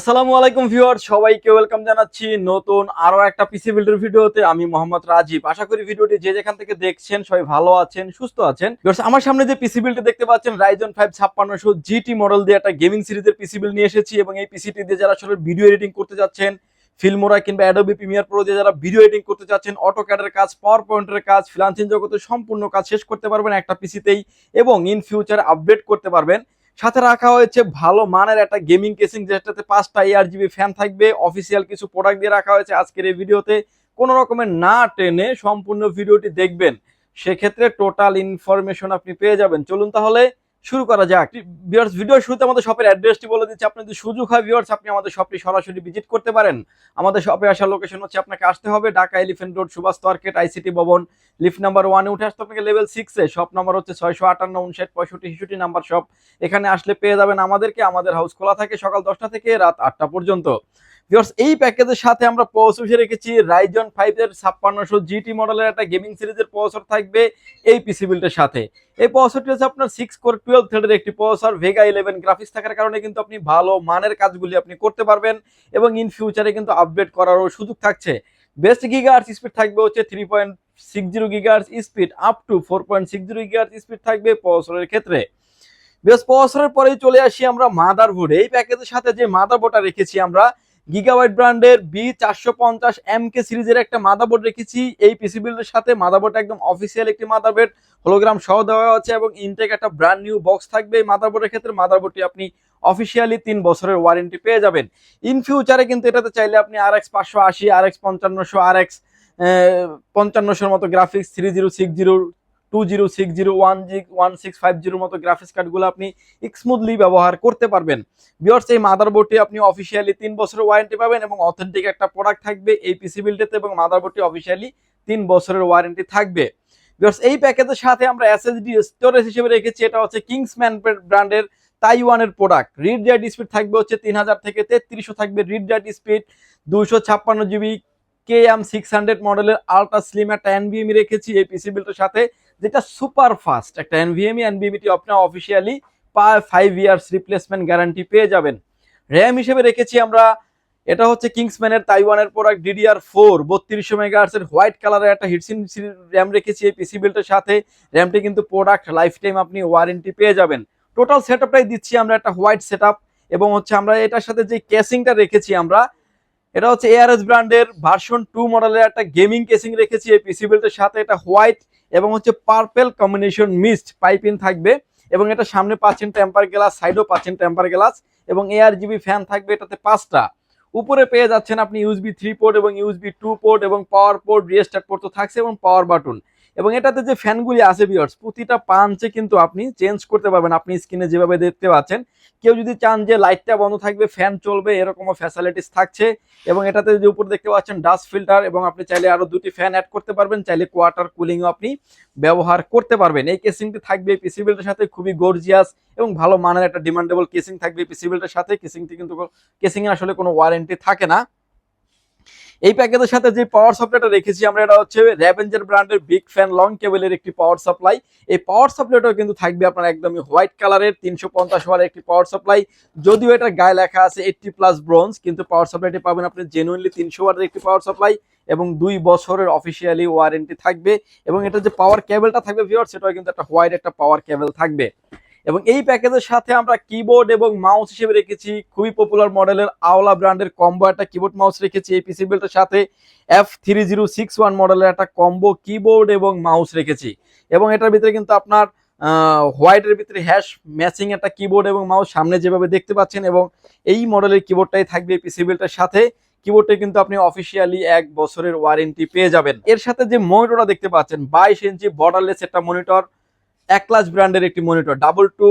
আসসালামু আলাইকুম ভিউয়ার সবাইকে ওয়েলকাম জানাচ্ছি নতুন আরও একটা পিসি বিল্ডের ভিডিওতে। আমি মোহাম্মদ রাজীব। আশা করি ভিডিওটি যে যেখান থেকে দেখছেন সবাই ভালো আছেন, সুস্থ আছেন। আমার সামনে যে পিসি বিল্ডটি দেখতে পাচ্ছেন রাইজন ফাইভ ছাপ্পান্নশো জিটি মডেল দিয়ে একটা গেমিং সিরিজের পিসি বিল্ড নিয়ে এসেছি এবং এই পিসিটি দিয়ে যারা আসলে ভিডিও এডিটিং করতে যাচ্ছেন ফিল্মোরা কিংবা অ্যাডোবি প্রিমিয়ার প্রো দিয়ে যারা ভিডিও এডিটিং করতে যাচ্ছেন অটোক্যাডের কাজ পাওয়ার পয়েন্টের কাজ ফ্রিলান্সিং জগতে সম্পূর্ণ কাজ শেষ করতে পারবেন একটা পিসিতেই এবং ইন ফিউচার আপডেট করতে পারবেন। সাথে রাখা হয়েছে ভালো মানের একটা গেমিং কেসিং যেটাতে পাঁচটা A R G B fan থাকবে অফিসিয়াল কিছু প্রোডাক্ট দিয়ে রাখা হয়েছে আজকের এই ভিডিওতে কোনো রকমের না টেনে সম্পূর্ণ ভিডিওটি দেখবেন। সেক্ষেত্রে টোটাল ইনফরমেশন আপনি পেয়ে যাবেন। চলুন তাহলে শুরু করা যাক। ভিউয়ার্স ভিডিও শুরুতে আমাদের শপের অ্যাড্রেসটি বলে দিচ্ছি। আপনি যদি সুযোগ হয় ভিউয়ার্স আপনি আমাদের শপটি সরাসরি ভিজিট করতে পারেন। আমাদের শপে আসার লোকেশন হচ্ছে আপনাকে আসতে হবে Dhaka elephant road Subhash market ICT ভবন। লিফট নাম্বার ওয়ানে উঠে আসতে আপনাকে লেভেল সিক্সে শপ নাম্বার হচ্ছে ছয়শো আটান্ন উনষাট পঁয়ষট্টি, ছেষট্টি নাম্বার শপ এখানে আসলে পেয়ে যাবেন আমাদেরকে। আমাদের হাউস খোলা থাকে সকাল দশটা থেকে রাত আটটা পর্যন্ত। এই প্যাকেজের সাথে আমরা প্রসেসর রেখেছি রাইজন ফাইভ এর ছাপ্পান্নশো জিটি মডেলের একটা গেমিং সিরিজের প্রসেসর থাকবে এই পিসি বিল্ডের সাথে। এই প্রসেসরটি হচ্ছে আপনার সিক্স কোর টুয়েলভ থ্রেডের একটি প্রসেসর ভেগা ইলেভেন গ্রাফিক্স থাকার কারণে কিন্তু আপনি ভালো মানের কাজগুলি আপনি করতে পারবেন এবং ইন ফিউচারে কিন্তু আপডেট করারও সুযোগ থাকছে। বেস্ট গিগার্স স্পিড থাকবে হচ্ছে three point six zero gigahertz speed up to four point six zero gigahertz speed থাকবে প্রসেসরের ক্ষেত্রে। বেশ প্রসেসরের পরেই চলে আসি আমরা মাদারবোর্ড এই প্যাকেজের সাথে যে মাদার মাদারবোর্ডটা রেখেছি আমরা গিগাবাইট ব্র্যান্ডের বি চারশো পঞ্চাশ এম কে সিরিজের একটা মাদারবোর্ড রেখেছি। এই পিসি বিল্ডের সাথে মাদারবোর্ড একদম অফিসিয়াল একটি মাদারবোর্ড। হোলোগ্রাম সহ দেওয়া আছে এবং ইনটেক একটা ব্র্যান্ড নিউ বক্স থাকবে এই মাদারবোর্ডের ক্ষেত্রে। মাদারবোর্ডটি আপনি অফিসিয়ালি তিন বছরের ওয়ারেন্টি পেয়ে যাবেন। ইন ফিউচারে কিন্তু এটাতে চাইলে আপনি আর এক্স পাঁচশো আশি আর এক্স পঞ্চান্নশো আর এক্স পঞ্চান্নশোর মতো graphics three zero six zero two zero six zero one one six five জিরোর মতো গ্রাফিক্স কার্ডগুলো আপনি স্মুথলি ব্যবহার করতে পারবেন। বিয়ার্স এই মাদারবোর্ডটি আপনি অফিসিয়ালি তিন বছরের ওয়ারেন্টি পাবেন এবং অথেন্টিক একটা প্রোডাক্ট থাকবে এই পিসি বিল্ডেতে এবং মাদারবোর্ডটি অফিসিয়ালি তিন বছরের ওয়ারেন্টি থাকবে। বিয়ার্স এই প্যাকেজের সাথে আমরা এসএসডি স্টোরেজ হিসেবে রেখেছি। এটা হচ্ছে কিংসম্যান ব্র্যান্ডের তাইওয়ানের প্রোডাক্ট রিড রাইট স্পিড থাকবে হচ্ছে তিন হাজার থেকে তেত্রিশশো থাকবে। রিড রাইট স্পিড দুইশো ছাপ্পান্ন GB K M six hundred মডেলের আলট্রা স্লিম একটা এনভিএমি রেখেছি এই পিসি বিল্ডের সাথে। যেটা সুপার ফাস্ট, একটা এনভিএমি এনভিএমিটি আপনার officially five years replacement guarantee পেয়ে যাবেন। র্যাম হিসেবে রেখেছি আমরা, এটা হচ্ছে কিংসম্যানের তাইওয়ানের প্রোডাক্ট ডিডিআর ফোর বত্রিশশো মেগাহার্সের হোয়াইট কালারের একটা হিটসিন র্যাম রেখেছি এই পিসি বিল্ডের সাথে। র্যামটি কিন্তু প্রোডাক্ট লাইফ টাইম আপনি ওয়ারেন্টি পেয়ে যাবেন। টোটাল সেট দিচ্ছি আমরা একটা হোয়াইট সেট এবং হচ্ছে আমরা এটার সাথে যে কেসিংটা রেখেছি আমরা এটা হচ্ছে এআরএস ব্র্যান্ডের ভার্সন টু মডেলের একটা গেমিং কেসিং রেখেছি, এই পিসি বেল্টের সাথে। এটা হোয়াইট এবং হচ্ছে পার্পেল কম্বিনেশন মিক্সড পাইপিং থাকবে এবং এটা সামনে পাচ্ছেন টেম্পার গ্লাস সাইডও পাচ্ছেন টেম্পার গ্লাস এবং A R G B fan থাকবে এটাতে পাঁচটা। উপরে পেয়ে যাচ্ছেন আপনি ইউএসবি থ্রি পোর্ট এবং ইউএসবি টু পোর্ট এবং পাওয়ার পোর্ট রিস্টার্ট পোর্ট তো থাকছে এবং পাওয়ার বাটন এবং এটাতে যে ফ্যানগুলি আছে বিয়ার্স প্রতিটা পাঞ্চে কিন্তু আপনি চেঞ্জ করতে পারবেন, আপনি স্ক্রিনে যেভাবে দেখতে পাচ্ছেন। কেউ যদি চান যে লাইটটা বন্ধ থাকবে ফ্যান চলবে, এরকমও ফ্যাসিলিটিস থাকছে। এবং এটাতে যে উপর দেখতে পাচ্ছেন ডাস্ট ফিল্টার এবং আপনি চাইলে আরও দুটি ফ্যান অ্যাড করতে পারবেন, চাইলে কোয়ার্টার কুলিংও আপনি ব্যবহার করতে পারবেন। এই কেসিংটি থাকবে পিসি বিল্ডের সাথে, খুবই গর্জিয়াস এবং ভালো মানের একটা ডিমান্ডেবল কেসিং থাকবে পিসি বিল্ডের সাথে। কেসিংটি কিন্তু কেসিং আসলে কোনো ওয়ারেন্টি থাকে না। এই প্যাকেজের সাথে যে পাওয়ার সাপ্লাইটা রেখেছি আমরা, এটা হচ্ছে র্যাভেঞ্জার ব্র্যান্ডের বিগ ফ্যান লং কেবলের একটি পাওয়ার সাপ্লাই এই পাওয়ার সাপ্লাইটাও কিন্তু থাকবে আপনার একদমই হোয়াইট কালারের তিনশো পঞ্চাশ ওয়ারের একটি পাওয়ার সাপ্লাই যদিও এটার গায়ে লেখা আছে এইটটি প্লাস ব্রোঞ্জ কিন্তু পাওয়ার সাপ্লাইটি পাবেন আপনি জেনুইনলি তিনশো ওয়াটের একটি পাওয়ার সাপ্লাই এবং দুই বছরের অফিসিয়ালি ওয়ারেন্টি থাকবে। এবং এটা যে পাওয়ার কেবলটা থাকবে ভিওর সেটাও কিন্তু একটা হোয়াইট একটা পাওয়ার কেবল থাকবে। এবং এই প্যাকেজের সাথে আমরা কিবোর্ড এবং মাউস হিসেবে রেখেছি। খুবই পপুলার মডেলের আওলা ব্র্যান্ডের কম্বো একটা কিবোর্ড মাউস রেখেছি। এই পিসি বিল্ডের সাথে F three zero six one মডেলের একটা কম্বো কিবোর্ড এবং মাউস রেখেছি। এবং এটার ভিতরে কিন্তু আপনার হোয়াইটের ভিতরে হ্যাশ ম্যাচিং একটা কিবোর্ড এবং মাউস সামনে যেভাবে দেখতে পাচ্ছেন এবং এই মডেলের কিবোর্ডটাই থাকবে এই পিসি বিল্ডের সাথে। কিবোর্ডটা কিন্তু আপনি অফিসিয়ালি এক বছরের ওয়ারেন্টি পেয়ে যাবেন। এর সাথে যে মনিটরটা দেখতে পাচ্ছেন, বাইশ ইঞ্চি বর্ডারলেস একটা মনিটর একলাস ব্র্যান্ডের একটি মনিটর ডাবল টু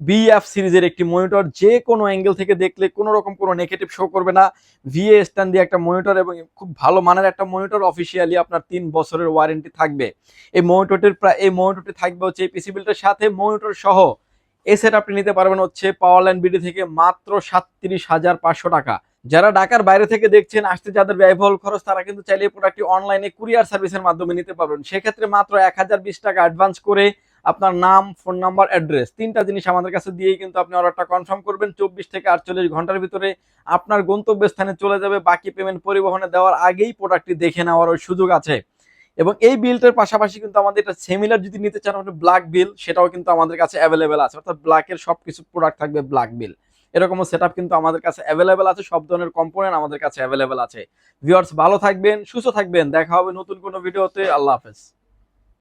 বিএফ সিরিজের একটি মনিটর যে কোনো অ্যাঙ্গেল থেকে দেখলে কোনো রকম কোনো নেগেটিভ শো করবে না। ভিএ স্ট্যান্ড দিয়ে একটা মনিটর এবং খুব ভালো মানের একটা মনিটর অফিসিয়ালি আপনার তিন বছরের ওয়ারেন্টি থাকবে। এই মনিটরটির প্রায়, এই মনিটরটি থাকবে হচ্ছে এই পিসি বিলটার সাথে মনিটর সহ। এই সেট আপনি নিতে পারবেন হচ্ছে পাওয়ার লাইন বিডি থেকে মাত্র সাতত্রিশ হাজার পাঁচশো টাকা। যারা ঢাকার বাইরে থেকে দেখছেন, আসতে যাদের ব্যয়বহুল খরচ, তারা কিন্তু চাইলে এই প্রোডাক্টটি অনলাইনে কুরিয়ার সার্ভিসের মাধ্যমে নিতে পারবেন। সেক্ষেত্রে মাত্র এক হাজার বিশ টাকা অ্যাডভান্স করে আপনার নাম ফোন নাম্বার অ্যাড্রেস তিনটা জিনিস আমাদের কাছে দিয়েই কিন্তু আপনি অর্ডারটা কনফার্ম করবেন। চব্বিশ থেকে আটচল্লিশ ঘণ্টার ভিতরে আপনার গন্তব্যস্থানে চলে যাবে। বাকি পেমেন্ট পরিবহনে দেওয়ার আগেই প্রোডাক্টটি দেখে নেওয়ারও সুযোগ আছে। এবং এই বিলটার পাশাপাশি কিন্তু আমাদের এটা সেমিলার যদি নিতে চান আপনি ব্ল্যাক বিল সেটাও কিন্তু আমাদের কাছে অ্যাভেলেবেল আছে। অর্থাৎ ব্ল্যাকের সব কিছু প্রোডাক্ট থাকবে ব্ল্যাক বিল এরকমও সেট কিন্তু আমাদের কাছে অ্যাভেলেবেল আছে। সব ধরনের কম্পোনেন্ট আমাদের কাছে অ্যাভেলেবেল আছে। ভিউয়ার্স ভালো থাকবেন, সুস্থ থাকবেন। দেখা হবে নতুন কোনো ভিডিওতে আল্লাহ হাফেজ।